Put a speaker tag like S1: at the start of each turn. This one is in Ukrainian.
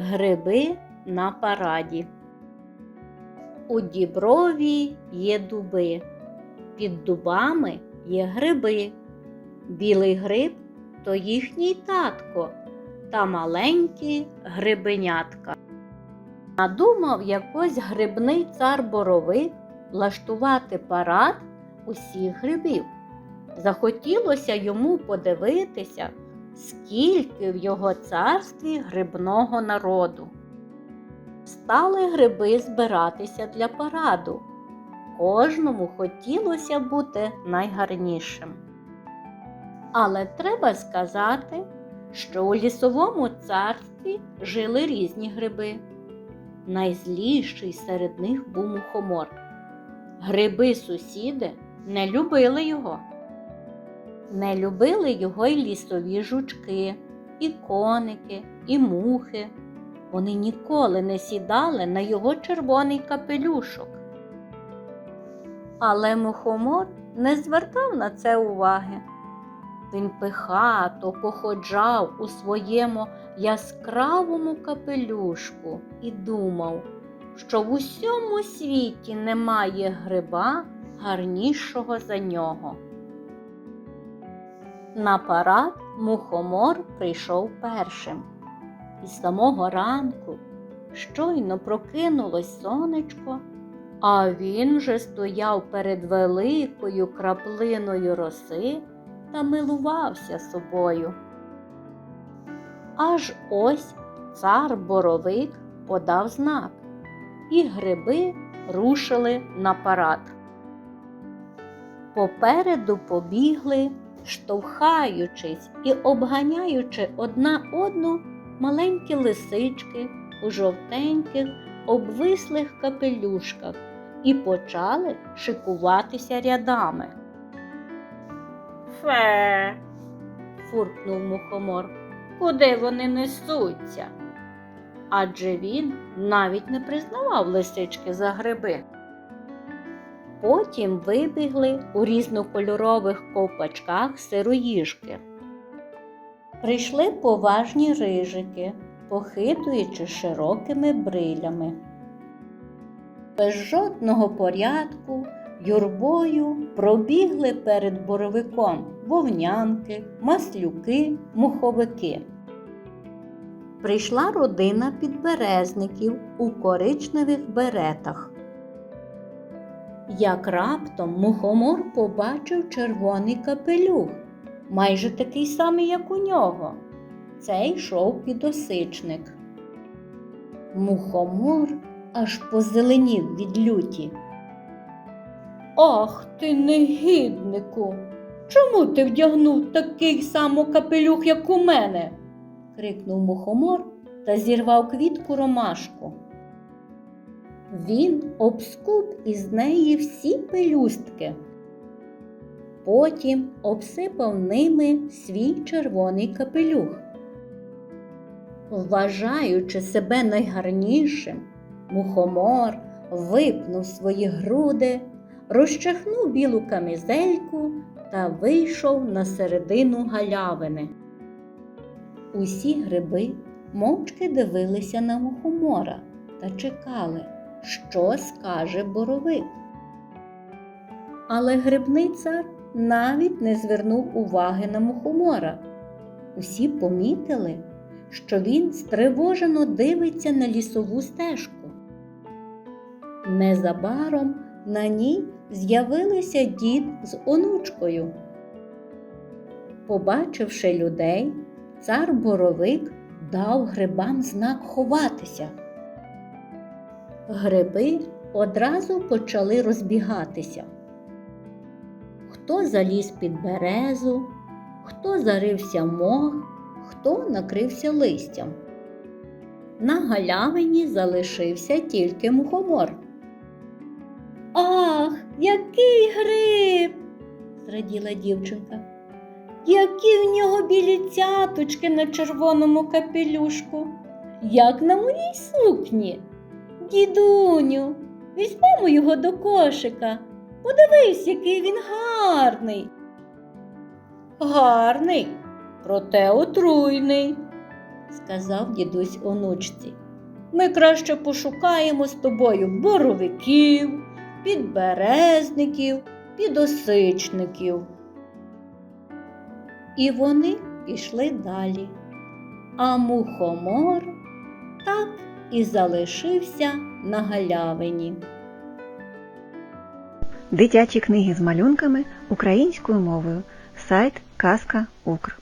S1: Гриби на параді. У діброві є дуби, під дубами є гриби. Білий гриб то їхній татко та маленькі грибенятка. Надумав якось грибний цар боровик влаштувати парад усіх грибів. Захотілося йому подивитися, скільки в його царстві грибного народу. Стали гриби збиратися для параду. Кожному хотілося бути найгарнішим. Але треба сказати, що у лісовому царстві жили різні гриби. Найзліший серед них був мухомор. Гриби-сусіди не любили його. Не любили його й лісові жучки, і коники, і мухи. Вони ніколи не сідали на його червоний капелюшок. Але мухомор не звертав на це уваги. Він пихато походжав у своєму яскравому капелюшку і думав, що в усьому світі немає гриба гарнішого за нього. На парад мухомор прийшов першим. І з самого ранку щойно прокинулось сонечко, а він вже стояв перед великою краплиною роси та милувався собою. Аж ось цар боровик подав знак, і гриби рушили на парад. Попереду побігли, штовхаючись і обганяючи одна одну маленькі лисички у жовтеньких, обвислих капелюшках і почали шикуватися рядами. Фе, фуркнув мухомор, куди вони несуться? Адже він навіть не признавав лисички за гриби. Потім вибігли у різнокольорових ковпачках сироїжки. Прийшли поважні рижики, похитуючи широкими брилями. Без жодного порядку юрбою пробігли перед боровиком вовнянки, маслюки, муховики. Прийшла родина підберезників у коричневих беретах. Як раптом мухомор побачив червоний капелюх, майже такий самий, як у нього. Це йшов підосичник. Мухомор аж позеленів від люті. Ах ти, негіднику! Чому ти вдягнув такий само капелюх, як у мене? крикнув мухомор та зірвав квітку ромашку. Він обскуб із неї всі пелюстки. Потім обсипав ними свій червоний капелюх. Вважаючи себе найгарнішим, мухомор випнув свої груди, розчахнув білу камізельку та вийшов на середину галявини. Усі гриби мовчки дивилися на мухомора та чекали, що скаже боровик. Але грибний цар навіть не звернув уваги на мухомора. Усі помітили, що він стривожено дивиться на лісову стежку. Незабаром на ній з'явилися дід з онучкою. Побачивши людей, цар боровик дав грибам знак ховатися. Гриби одразу почали розбігатися. Хто заліз під березу, хто зарився мох, хто накрився листям. На галявині залишився тільки мухомор. Ах, який гриб! зраділа дівчинка. Які в нього білі цяточки на червоному капелюшку, як на моїй сукні. Дідуню, візьмемо його до кошика. Подивись, який він гарний. Гарний, проте отруйний. сказав дідусь онучці. Ми краще пошукаємо з тобою боровиків, підберезників, підосичників. І вони пішли далі. А мухомор так і залишився на галявині.
S2: Дитячі книги з малюнками українською мовою. Сайт Казка Укр.